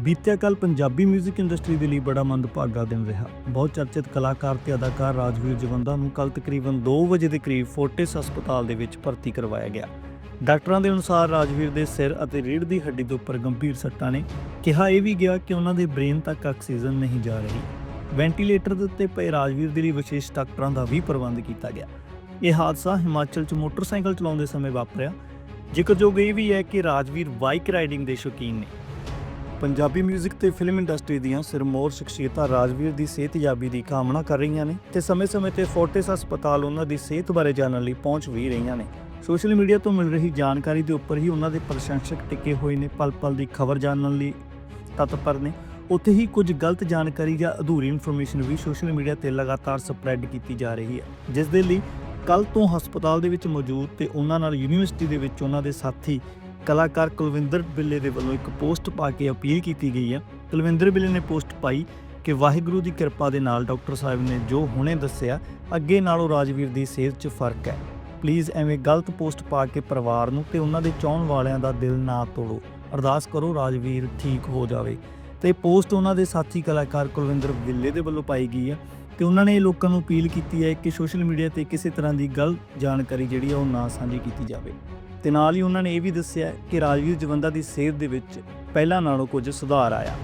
ਬੀਤਿਆ ਕੱਲ ਪੰਜਾਬੀ 뮤직 ਇੰਡਸਟਰੀ ਦੇ ਲਈ ਬੜਾ ਮੰਦਭਾਗਾ ਦਿਨ ਰਿਹਾ। ਬਹੁਤ ਚਰਚਿਤ ਕਲਾਕਾਰ ਤੇ ਅਦਾਕਾਰ ਰਾਜਵੀਰ ਜਵੰਦਾ ਨੂੰ ਕੱਲ ਤਕਰੀਬਨ 2 ਵਜੇ ਦੇ ਕਰੀਬ ਫੋਰਟਿਸ ਹਸਪਤਾਲ ਦੇ ਵਿੱਚ ਭਰਤੀ ਕਰਵਾਇਆ ਗਿਆ। ਡਾਕਟਰਾਂ ਦੇ ਅਨੁਸਾਰ ਰਾਜਵੀਰ ਦੇ ਸਿਰ ਅਤੇ ਰੀੜ੍ਹ ਦੀ ਹੱਡੀ ਦੇ ਉੱਪਰ ਗੰਭੀਰ ਸੱਟਾਂ ਨੇ ਕਿਹਾ ਇਹ ਵੀ ਗਿਆ ਕਿ ਉਹਨਾਂ ਦੇ ਬ੍ਰੇਨ ਤੱਕ ਆਕਸੀਜਨ ਨਹੀਂ ਜਾ ਰਹੀ। ਵੈਂਟੀਲੇਟਰ ਦੇ ਉੱਤੇ ਪਏ ਰਾਜਵੀਰ ਦੇ ਲਈ ਵਿਸ਼ੇਸ਼ ਡਾਕਟਰਾਂ ਦਾ ਵੀ ਪ੍ਰਬੰਧ ਕੀਤਾ ਗਿਆ। ਇਹ ਹਾਦਸਾ ਹਿਮਾਚਲ 'ਚ ਮੋਟਰਸਾਈਕਲ ਚਲਾਉਂਦੇ ਸਮੇਂ ਵਾਪਰਿਆ। ਜ਼ਿਕਰਯੋਗ ਇਹ ਵੀ ਹੈ ਕਿ ਰਾਜਵੀਰ ਬਾਈਕ ਰਾਈਡਿੰਗ ਦੇ ਸ਼ੌਕੀਨ ਨੇ। ਪੰਜਾਬੀ 뮤직 ਤੇ ਫਿਲਮ ਇੰਡਸਟਰੀ ਦੀਆਂ ਸਿਰਮੌਰ ਸ਼ਖਸੀਅਤਾਂ ਰਾਜਵੀਰ ਦੀ ਸਿਹਤਯਾਬੀ ਦੀ ਕਾਮਨਾ ਕਰ ਰਹੀਆਂ ਨੇ ਤੇ ਸਮੇਂ-ਸਮੇਂ ਤੇ ਫੋਰਟਿਸ ਹਸਪਤਾਲ ਉਹਨਾਂ ਦੀ ਸਿਹਤ ਬਾਰੇ ਜਾਣਨ ਲਈ ਪਹੁੰਚ ਵੀ ਰਹੀਆਂ ਨੇ। ਸੋਸ਼ਲ ਮੀਡੀਆ ਤੋਂ ਮਿਲ ਰਹੀ ਜਾਣਕਾਰੀ ਦੇ ਉੱਪਰ ਹੀ ਉਹਨਾਂ ਦੇ ਪ੍ਰਸ਼ੰਸਕ ਟਿਕੇ ਹੋਏ ਨੇ ਪਲ-ਪਲ ਦੀ ਖਬਰ ਜਾਣਨ ਲਈ ਤਤਪਰ ਨੇ। ਉੱਥੇ ਹੀ ਕੁਝ ਗਲਤ ਜਾਣਕਾਰੀ ਜਾਂ ਅਧੂਰੀ ਇਨਫੋਰਮੇਸ਼ਨ ਵੀ ਸੋਸ਼ਲ ਮੀਡੀਆ ਤੇ ਲਗਾਤਾਰ ਸਪਰੈਡ ਕੀਤੀ ਜਾ ਰਹੀ ਹੈ, ਜਿਸ ਦੇ ਲਈ ਕੱਲ ਤੋਂ ਹਸਪਤਾਲ ਦੇ ਵਿੱਚ ਮੌਜੂਦ ਤੇ ਉਹਨਾਂ ਨਾਲ ਯੂਨੀਵਰਸਿਟੀ ਦੇ ਵਿੱਚ ਉਹਨਾਂ ਦੇ ਸਾਥੀ ਕਲਾਕਾਰ ਕੁਲਵਿੰਦਰ ਬਿੱਲੇ ਦੇ ਵੱਲੋਂ ਇੱਕ ਪੋਸਟ ਪਾ ਕੇ ਅਪੀਲ ਕੀਤੀ ਗਈ ਹੈ ਕੁਲਵਿੰਦਰ ਬਿੱਲੇ ਨੇ ਪੋਸਟ ਪਾਈ ਕਿ ਵਾਹਿਗੁਰੂ ਦੀ ਕਿਰਪਾ ਦੇ ਨਾਲ ਡਾਕਟਰ ਸਾਹਿਬ ਨੇ ਜੋ ਹੁਣੇ ਦੱਸਿਆ, ਅੱਗੇ ਨਾਲੋਂ ਰਾਜਵੀਰ ਦੀ ਸਿਹਤ 'ਚ ਫ਼ਰਕ ਹੈ। ਪਲੀਜ਼ ਐਵੇਂ ਗਲਤ ਪੋਸਟ ਪਾ ਕੇ ਪਰਿਵਾਰ ਨੂੰ ਤੇ ਉਹਨਾਂ ਦੇ ਚਾਹਣ ਵਾਲਿਆਂ ਦਾ ਦਿਲ ਨਾ ਤੋੜੋ। ਅਰਦਾਸ ਕਰੋ ਰਾਜਵੀਰ ਠੀਕ ਹੋ ਜਾਵੇ। ਤੇ ਪੋਸਟ ਉਹਨਾਂ ਦੇ ਸਾਥੀ ਕਲਾਕਾਰ ਕੁਲਵਿੰਦਰ ਬਿੱਲੇ ਦੇ ਵੱਲੋਂ ਪਾਈ ਗਈ ਹੈ ਤੇ ਉਹਨਾਂ ਨੇ ਲੋਕਾਂ ਨੂੰ ਅਪੀਲ ਕੀਤੀ ਹੈ ਕਿ ਸੋਸ਼ਲ ਮੀਡੀਆ ਤੇ ਕਿਸੇ ਤਰ੍ਹਾਂ ਦੀ ਗਲਤ ਜਾਣਕਾਰੀ ਜਿਹੜੀ ਹੈ ਉਹ ਨਾ ਸਾਂਝੀ ਕੀਤੀ ਜਾਵੇ। ਤੇ ਨਾਲ ਹੀ ਉਹਨਾਂ ਨੇ ਇਹ ਵੀ ਦੱਸਿਆ ਕਿ ਰਾਜਵੀਰ ਜਵੰਦਾ ਦੀ ਸਿਹਤ ਦੇ ਵਿੱਚ ਪਹਿਲਾਂ ਨਾਲੋਂ ਕੁਝ ਸੁਧਾਰ ਆਇਆ।